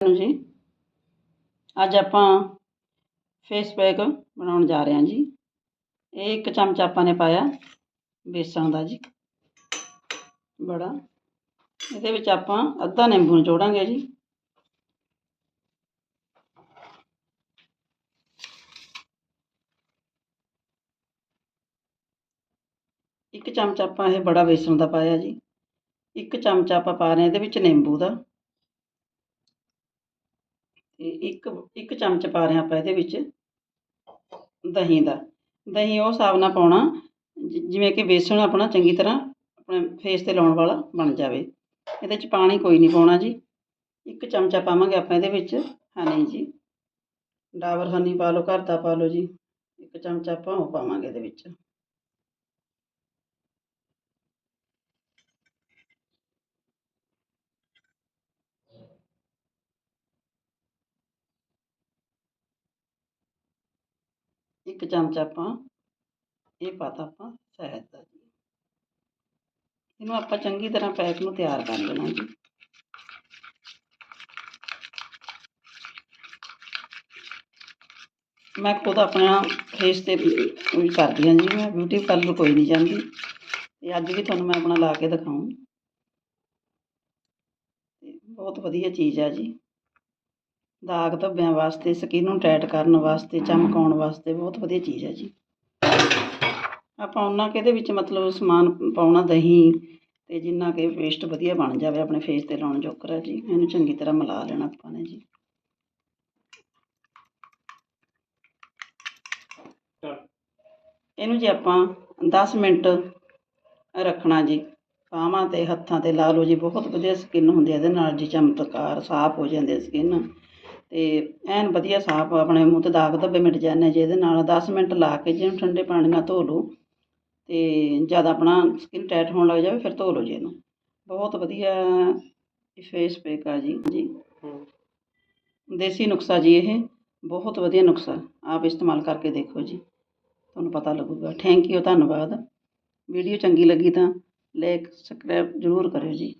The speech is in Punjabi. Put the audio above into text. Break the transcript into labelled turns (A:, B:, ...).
A: ਨੂੰ ਜੀ। ਅੱਜ ਆਪਾਂ ਫੇਸ ਪੈਕ ਬਣਾਉਣ ਜਾ ਰਹੇ ਹਾਂ ਜੀ। ਇਹ ਇੱਕ ਚਮਚ ਆਪਾਂ ਨੇ ਪਾਇਆ ਬੇਸਣ ਦਾ ਜੀ। ਬੜਾ। ਇਹਦੇ ਵਿੱਚ ਆਪਾਂ ਅੱਧਾ ਨਿੰਬੂ ਨਿਚੋੜਾਂਗੇ ਜੀ। ਇੱਕ ਚਮਚ ਆਪਾਂ ਇਹ ਬੜਾ ਬੇਸਣ ਦਾ ਪਾਇਆ ਜੀ। ਇੱਕ ਚਮਚ ਆਪਾਂ ਪਾ ਰਹੇ ਹਾਂ ਇਹਦੇ ਵਿੱਚ ਨਿੰਬੂ ਦਾ। ਤੇ ਇੱਕ ਇੱਕ ਚਮਚ ਪਾ ਰਹੇ ਹਾਂ ਆਪਾਂ ਇਹਦੇ ਵਿੱਚ ਦਹੀਂ ਦਾ। ਦਹੀਂ ਉਹ ਹਿਸਾਬ ਨਾਲ ਪਾਉਣਾ, ਜਿ- ਜਿਵੇਂ ਕਿ ਬੇਸਣ ਆਪਣਾ ਚੰਗੀ ਤਰ੍ਹਾਂ ਆਪਣੇ ਫੇਸ ਤੇ ਲਾਉਣ ਵਾਲਾ ਬਣ ਜਾਵੇ। ਇਹਦੇ 'ਚ ਪਾਣੀ ਕੋਈ ਨਹੀਂ ਪਾਉਣਾ ਜੀ। ਇੱਕ ਚਮਚਾ ਪਾਵਾਂਗੇ ਆਪਾਂ ਇਹਦੇ ਵਿੱਚ ਹਨੀ ਜੀ। ਡਾਬਰ ਹਨੀ ਪਾ ਲਓ, ਘਰ ਦਾ ਪਾ ਲਓ ਜੀ। ਇੱਕ ਚਮਚਾ ਆਪਾਂ ਉਹ ਪਾਵਾਂਗੇ ਇਹਦੇ ਵਿੱਚ। ਇੱਕ ਚਮਚਾ ਆਪਾਂ ਇਹ ਪਾਤਾ ਆਪਾਂ ਸ਼ਹਿਦ ਦਾ ਜੀ ਇਹਨੂੰ ਆਪਾਂ ਚੰਗੀ ਤਰ੍ਹਾਂ ਪੈਕ ਨੂੰ ਤਿਆਰ ਕਰ ਲੈਣਾ ਜੀ ਮੈਂ ਖੁਦ ਆਪਣਾ ਫੇਸ ਤੇ ਵੀ ਕਰਦੀ ਹਾਂ ਜੀ ਮੈਂ ਬਿਊਟੀ ਪਾਰਲਰ ਕੋਈ ਨਹੀਂ ਜਾਂਦੀ ਤੇ ਅੱਜ ਵੀ ਤੁਹਾਨੂੰ ਮੈਂ ਆਪਣਾ ਲਾ ਕੇ ਦਿਖਾਉਂ ਤੇ ਬਹੁਤ ਵਧੀਆ ਚੀਜ਼ ਹੈ ਜੀ ਦਾਗ ਧੱਬਿਆਂ ਵਾਸਤੇ, ਸਕਿਨ ਨੂੰ ਟਾਈਟ ਕਰਨ ਵਾਸਤੇ, ਚਮਕਾਉਣ ਵਾਸਤੇ ਬਹੁਤ ਵਧੀਆ ਚੀਜ਼ ਹੈ ਜੀ। ਆਪਾਂ ਉਹਨਾਂ ਕਿ ਇਹਦੇ ਵਿੱਚ ਮਤਲਬ ਸਮਾਨ ਪਾਉਣਾ ਦਹੀਂ ਤੇ ਜਿੰਨਾ ਕਿ ਪੇਸਟ ਵਧੀਆ ਬਣ ਜਾਵੇ ਆਪਣੇ ਫੇਸ ਤੇ ਲਾਉਣ ਜੋਕਰ ਹੈ ਜੀ। ਇਹਨੂੰ ਚੰਗੀ ਤਰ੍ਹਾਂ ਮਿਲਾ ਲੈਣਾ ਆਪਾਂ ਨੇ ਜੀ। ਇਹਨੂੰ ਜੀ ਆਪਾਂ 10 ਮਿੰਟ ਰੱਖਣਾ ਜੀ। ਬਾਹਾਂ ਤੇ ਹੱਥਾਂ ਤੇ ਲਾ ਲਓ ਜੀ। ਬਹੁਤ ਵਧੀਆ ਸਕਿਨ ਹੁੰਦੀ ਹੈ ਇਹਦੇ ਨਾਲ ਜੀ। ਚਮਤਕਾਰ, ਸਾਫ਼ ਹੋ ਜਾਂਦੀ ਹੈ ਸਕਿਨ ਤੇ ਐਨ ਵਧੀਆ ਸਾਫ਼ ਆਪਣੇ ਮੂੰਹ ਤੇ ਦਾਗ ਧੱਬੇ ਮਿਟ ਜਾਂਦੇ ਜੀ ਇਹਦੇ ਨਾਲ 10 ਮਿੰਟ ਲਾ ਕੇ ਜਿਹਨੂੰ ਠੰਡੇ ਪਾਣੀ ਨਾਲ ਧੋ ਲਓ ਤੇ ਜਦ ਆਪਣਾ ਸਕਿਨ ਟਾਈਟ ਹੋਣ ਲੱਗ ਜਾਵੇ ਫਿਰ ਧੋ ਲਓ ਜੀ ਇਹਨੂੰ। ਬਹੁਤ ਵਧੀਆ ਫੇਸ ਪੈਕ ਆ ਜੀ। ਜੀ। ਦੇਸੀ ਨੁਕਸਾ ਜੀ ਇਹ। ਬਹੁਤ ਵਧੀਆ ਨੁਕਸਾ। ਆਪ ਇਸਤੇਮਾਲ ਕਰਕੇ ਦੇਖੋ ਜੀ। ਤੁਹਾਨੂੰ ਪਤਾ ਲੱਗੂਗਾ। ਥੈਂਕ ਯੂ ਧੰਨਵਾਦ। ਵੀਡੀਓ ਚੰਗੀ ਲੱਗੀ ਤਾਂ ਲਾਈਕ ਸਬਸਕ੍ਰਾਈਬ ਜ਼ਰੂਰ ਕਰਿਓ ਜੀ।